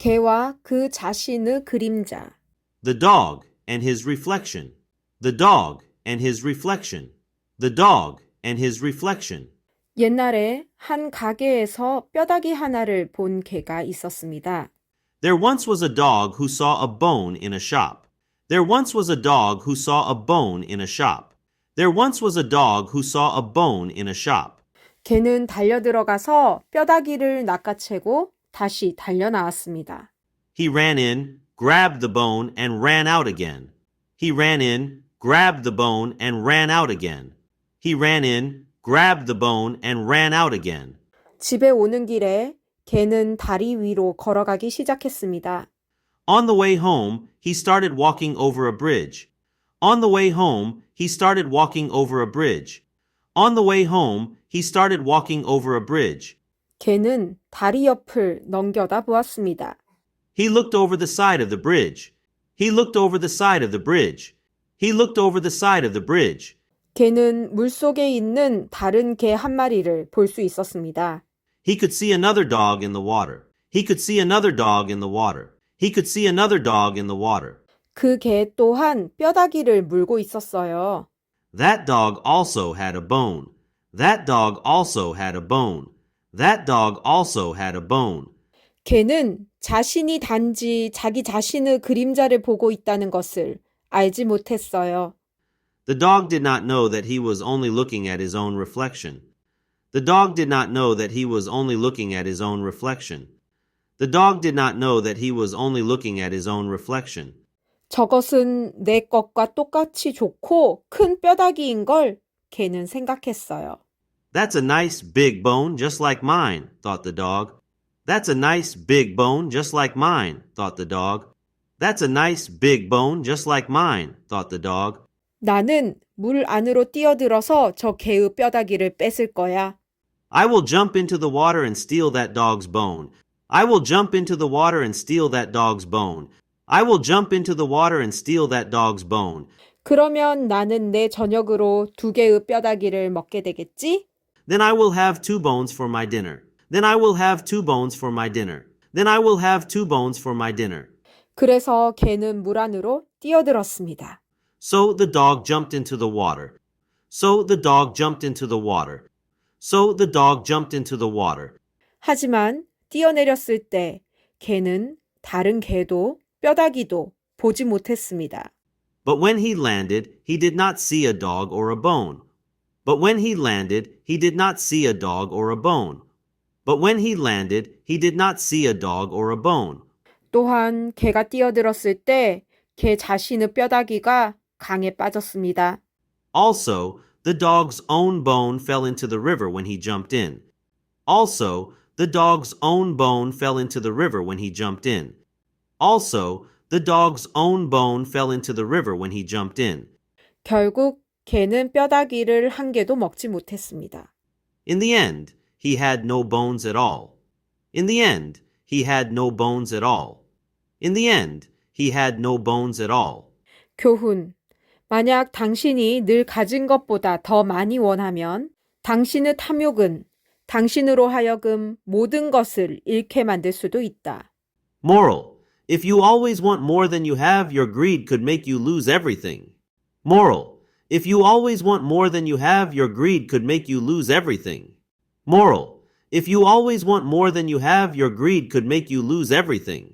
개와 그 자신의 그림자. The dog and his reflection. The dog and his reflection. The dog and his reflection. 옛날에 한 가게에서 뼈다귀 하나를 본 개가 있었습니다. There once was a dog who saw a bone in a shop. There once was a dog who saw a bone in a shop. There once was a dog who saw a bone in a shop. 개는 달려들어가서 뼈다귀를 낚아채고 다시 달려 나왔습니다. He ran in, grabbed the bone, and ran out again. He ran in, grabbed the bone, and ran out again. He ran in, grabbed the bone, and ran out again. 집에 오는 길에 개는 다리 위로 걸어가기 시작했습니다. On the way home, he started walking over a bridge. On the way home, he started walking over a bridge. On the way home, he started walking over a bridge. 개는 다리 옆을 넘겨다 보았습니다. He looked over the side of the bridge. He looked over the side of the bridge. He looked over the side of the bridge. 개는 물속에 있는 다른 개 한 마리를 볼 수 있었습니다. He could see another dog in the water. He could see another dog in the water. He could see another dog in the water. 그 개 또한 뼈다귀를 물고 있었어요. That dog also had a bone. That dog also had a bone. That dog also had a bone. 개는 자신이 단지 자기 자신의 그림자를 보고 있다는 것을 알지 못했어요. The dog did not know that he was only looking at his own reflection. The dog did not know that he was only looking at his own reflection. The dog did not know that he was only looking at his own reflection. 저것은 내 것과 똑같이 좋고 큰 뼈다귀인 걸 개는 생각했어요. That's a nice big bone just like mine, thought the dog. That's a nice big bone just like mine, thought the dog. That's a nice big bone just like mine, thought the dog. 나는 물 안으로 뛰어들어서 저 개의 뼈다귀를 뺏을 거야. I will jump into the water and steal that dog's bone. I will jump into the water and steal that dog's bone. I will jump into the water and steal that dog's bone. 그러면 나는 내 저녁으로 두 개의 뼈다귀를 먹게 되겠지? Then I will have two bones for my dinner. Then I will have two bones for my dinner. Then I will have two bones for my dinner. 그래서 개는 물 안으로 뛰어들었습니다. So the dog jumped into the water. So the dog jumped into the water. So the dog jumped into the water. 하지만 뛰어내렸을 때 개는 다른 개도 뼈다귀도 보지 못했습니다. But when he landed, he did not see a dog or a bone. But when he landed, he did not see a dog or a bone. But when he landed, he did not see a dog or a bone. 또한 개가 뛰어들었을 때 개 자신의 뼈다귀가 강에 빠졌습니다. Also, the dog's own bone fell into the river when he jumped in. Also, the dog's own bone fell into the river when he jumped in. Also, the dog's own bone fell into the river when he jumped in. 결국 개는 뼈다귀를 한 개도 먹지 못했습니다. In the end, he had no bones at all. In the end, he had no bones at all. In the end, he had no bones at all. 교훈. 만약 당신이 늘 가진 것보다 더 많이 원하면 당신의 탐욕은 당신으로 하여금 모든 것을 잃게 만들 수도 있다. Moral. If you always want more than you have, your greed could make you lose everything. Moral. If you always want more than you have, your greed could make you lose everything. Moral. If you always want more than you have, your greed could make you lose everything.